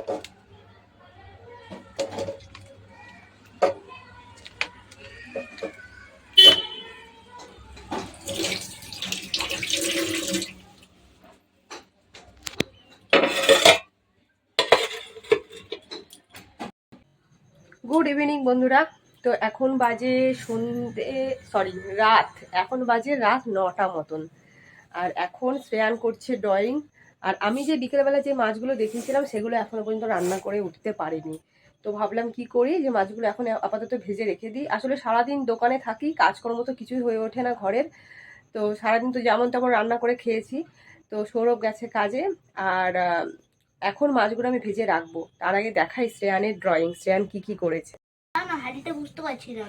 Good evening বন্ধুরা। তো এখন বাজে সন্ধে সরি রাত। এখন বাজে রাত নটা মতন। আর এখন শ্রেয়ান করছে ড্রয়িং আর আমি যে বিকেলবেলা যে মাছগুলো দেখিয়েছিলাম সেগুলো এখনও পর্যন্ত রান্না করে উঠতে পারিনি। তো ভাবলাম কি করি যে মাছগুলো এখন আপাতত ভেজে রেখে দিই। আসলে সারাদিন দোকানে থাকি কাজকর্ম তো কিছুই হয়ে ওঠে না ঘরের। তো সারাদিন তো যেমন তেমন রান্না করে খেয়েছি। তো সৌরভ গেছে কাজে আর এখন মাছগুলো আমি ভেজে রাখব। তার আগে দেখাই শ্রেয়ানের ড্রয়িং শ্রেয়ান কি কি করেছে। না না হাড়িটা বুঝতে পারছি না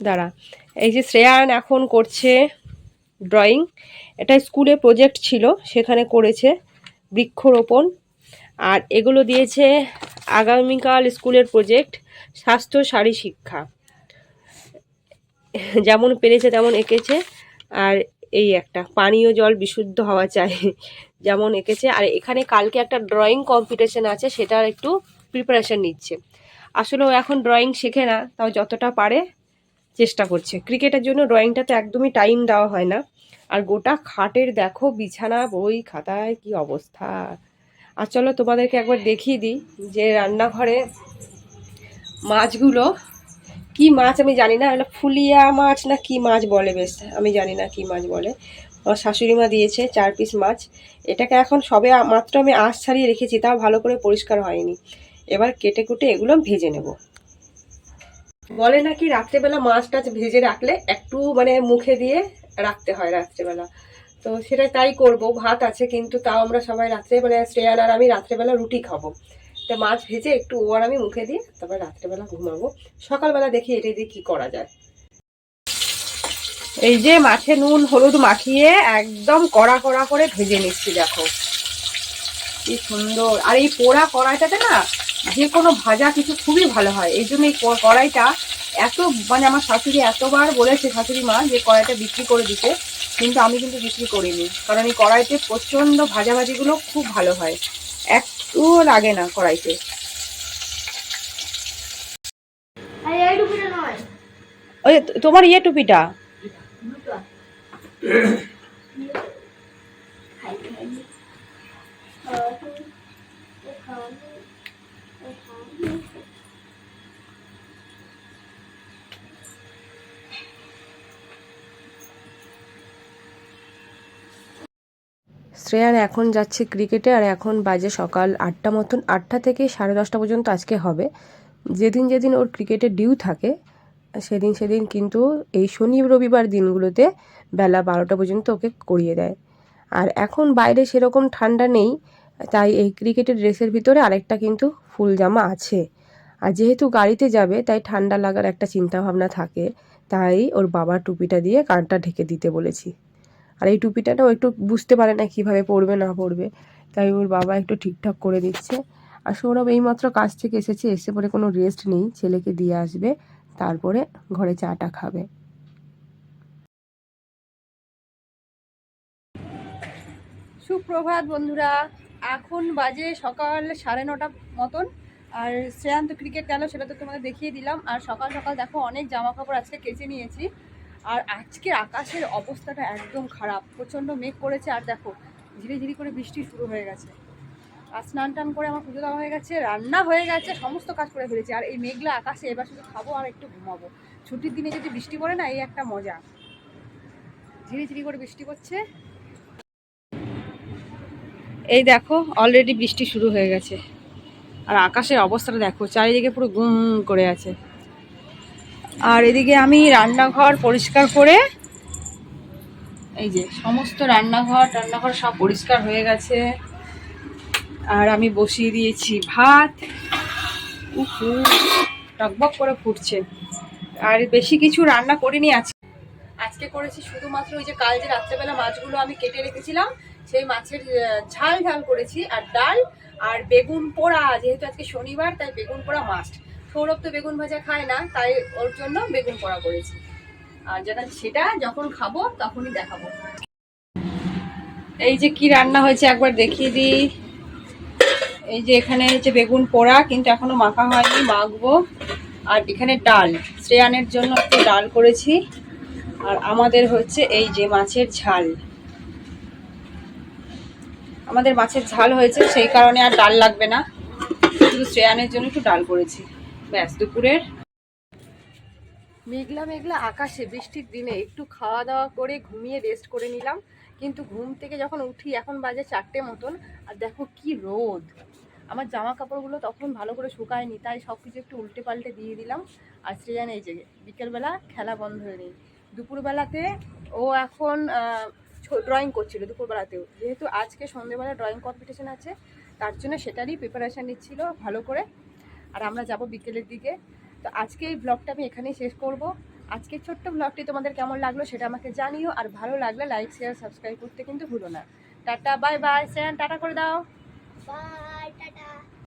দাঁড়া এই যে শ্রেয়ান এখন করছে ড্রয়িং। এটা স্কুলে প্রজেক্ট ছিল, সেখানে করেছে বৃক্ষরোপণ। আর এগুলো দিয়েছে আগামীকাল স্কুলের প্রজেক্ট, স্বাস্থ্য শারী শিক্ষা। যেমন পেরেছে তেমন এঁকেছে। আর এই একটা, পানীয় জল বিশুদ্ধ হওয়া চাই, যেমন এঁকেছে। আর এখানে কালকে একটা ড্রয়িং কম্পিটিশন আছে, সেটার একটু প্রিপারেশন নিচ্ছে। আসলে ও এখন ড্রয়িং শেখে না, তাও যতটা পারে চেষ্টা করছে। ক্রিকেটের জন্য ড্রয়িংটাতে একদমই টাইম দেওয়া হয় না। আর গোটা খাটের দেখো বিছানা বই খাতায় কি অবস্থা। আর চলো তোমাদেরকে একবার দেখিয়ে দিই যে রান্নাঘরে মাছগুলো কি মাছ আমি জানি না ফুলিয়া মাছ না কি মাছ বলে বেশ, আমি জানি না কি মাছ বলে। আমার শাশুড়ি মা দিয়েছে চার পিস মাছ। এটাকে এখন সবে মাত্র আমি আঁশ ছাড়িয়ে রেখেছি, তাও ভালো করে পরিষ্কার হয়নি। এবার কেটে কুটে এগুলো ভেজে নেব। বলে নাকি রাত্রেবেলা মাছ টাছ ভেজে রাখলে একটু মানে মুখে দিয়ে রাখতে হয় রাত্রেবেলা। তো সেটা তাই করব, ভাত আছে কিন্তু তাও আমরা সবাই রাত্রে মানে শ্রেয়ান আর আমি রাত্রেবেলা রুটি খাব। তো মাছ ভেজে একটু ও আর আমি মুখে দিয়ে তারপর রাত্রেবেলা ঘুমাবো। সকালবেলা দেখি এটাই দিয়ে কী করা যায়। এই যে মাছে নুন, হলুদ মাখিয়ে একদম কড়া কড়া করে ভেজে নিচ্ছি, দেখো। কি সুন্দর। আর এই পোড়া কড়াইটাতে না যে কোনো ভাজা কিছু খুবই ভালো হয়। এই জন্য এই কড়াইটা এত মানে আমার শাশুড়ি এতবার বলেছে শাশুড়ি মা যে কড়াইটা বিক্রি করে দিতে কিন্তু আমি কিন্তু বিক্রি করিনি। কারণ এই কড়াইতে প্রচণ্ড ভাজাভাজিগুলো খুব ভালো হয়। একটু লাগে না কড়াইতে। ওই তোমার ইয়ে টুপিটা? শ্রেয়ান এখন যাচ্ছে ক্রিকেটে আর এখন বাজে সকাল আটটা মতন, আটটা থেকে সাড়ে দশটা পর্যন্ত আজকে হবে। যেদিন যেদিন ওর ক্রিকেটের ডিউ থাকে, সেদিন সেদিন কিন্তু এই শনি রবিবার দিনগুলোতে বেলা বারোটা পর্যন্ত ওকে করিয়ে দেয়। আর এখন বাইরে সেরকম ঠান্ডা নেই, তাই এই ক্রিকেটের ড্রেসের ভিতরে আরেকটা কিন্তু ফুল জামা আছে। আর যেহেতু গাড়িতে যাবে, তাই ঠান্ডা লাগার একটা চিন্তা ভাবনা থাকে, তাই ওর বাবা টুপিটা দিয়ে কানটা ঢেকে দিতে বলেছি। আর এই টুপিটাও একটু বুঝতে পারে না কীভাবে পরবে, না পরবে। তাই ওর বাবা একটু ঠিকঠাক করে দিচ্ছে। আর সৌরভ এইমাত্র কাজ থেকে এসেছে, এসে পরে কোনো রেস্ট নেই। ছেলেকে দিয়ে আসবে, তারপরে ঘরে চাটা খাবে। সুপ্রভাত বন্ধুরা, এখন বাজে সকাল সাড়ে নটা মতন। আর শ্রেয়ান্ত ক্রিকেট গেল সেটা তো তোমাদের দেখিয়ে দিলাম। আর সকাল সকাল দেখো অনেক জামা কাপড় আজকে কেচে নিয়েছি। আর আজকে আকাশের অবস্থাটা একদম খারাপ, প্রচণ্ড মেঘ করেছে, আর দেখো ধীরে ধীরে করে বৃষ্টি শুরু হয়ে গেছে। আর স্নান টান করে আমার পুজো দেওয়া হয়ে গেছে, রান্না হয়ে গেছে, সমস্ত কাজ করে ফেলেছি। আর এই মেঘলা আকাশে এবার শুধু খাব আর একটু ঘুমাবো। ছুটির দিনে যদি বৃষ্টি পড়ে না, এই একটা মজা। ঝিরি ঝিরি করে বৃষ্টি করছে এই দেখো অলরেডি বৃষ্টি শুরু হয়ে গেছে। আর আকাশের অবস্থাটা দেখো, চারিদিকে পুরো গুম করে আছে। আর এদিকে আমি রান্নাঘর পরিষ্কার করে, এই যে সমস্ত রান্নাঘর রান্নাঘর সব পরিষ্কার হয়ে গেছে। আর আমি বসিয়ে দিয়েছি ভাত। উফু টকবক করে ফুটছে। আর বেশি কিছু রান্না করিনি আজকে আজকে করেছি শুধুমাত্র ওই যে কাল যে রাত্রেবেলা মাছগুলো আমি কেটে রেখেছিলাম, সেই মাছের ঝাল ঝাল করেছি। আর ডাল আর বেগুন পোড়া, যেহেতু আজকে শনিবার, তাই বেগুন পোড়া মাস্ট সৌরভ তো বেগুন ভাজা খায় না, তাই ওর জন্য বেগুন পোড়া করেছি। আর যেটা, সেটা যখন খাব, তখনই দেখাবো। এই যে কি রান্না হয়েছে একবার দেখিয়ে দিই। এই যে এখানে হচ্ছে বেগুন পোড়া, কিন্তু এখনও মাখা হয়নি, মাখবো। আর এখানে ডাল, শ্রেয়ানের জন্য একটু ডাল করেছি। আর আমাদের হচ্ছে এই যে মাছের ঝাল। আমাদের মাছের ঝাল হয়েছে, সেই কারণে আর ডাল লাগবে না। শুধু শ্রেয়ানের জন্য একটু ডাল করেছি। ব্যাস, দুপুরের মেঘলা মেঘলা আকাশে, বৃষ্টির দিনে একটু খাওয়া দাওয়া করে ঘুমিয়ে রেস্ট করে নিলাম। কিন্তু ঘুম থেকে যখন উঠি, এখন বাজে চারটে মতন, আর দেখো কি রোদ। আমার জামা কাপড়গুলো তখন ভালো করে শুকায়নি, তাই সব কিছু একটু উল্টে পাল্টে দিয়ে দিলাম। আর শ্রেয়ান এই যে, বিকেলবেলা খেলা বন্ধ হয়ে নেই। দুপুরবেলাতে ও এখন ড্রয়িং করছিল দুপুরবেলাতেও। যেহেতু আজকে সন্ধ্যেবেলা ড্রয়িং কম্পিটিশন আছে, তার জন্য সেটারই প্রিপারেশান নিচ্ছিল ভালো করে। আর আমরা যাব বিকেলের দিকে। তো আজকে এই ব্লগটা আমি এখানেই শেষ করব। আজকে ছোট্ট ব্লগটি তোমাদের কেমন লাগল সেটা আমাকে জানিও। আর ভালো লাগলে লাইক শেয়ার সাবস্ক্রাইব করতে কিন্তু ভুলো না। টাটা বাই বাই স্যান টাটা করে দাও।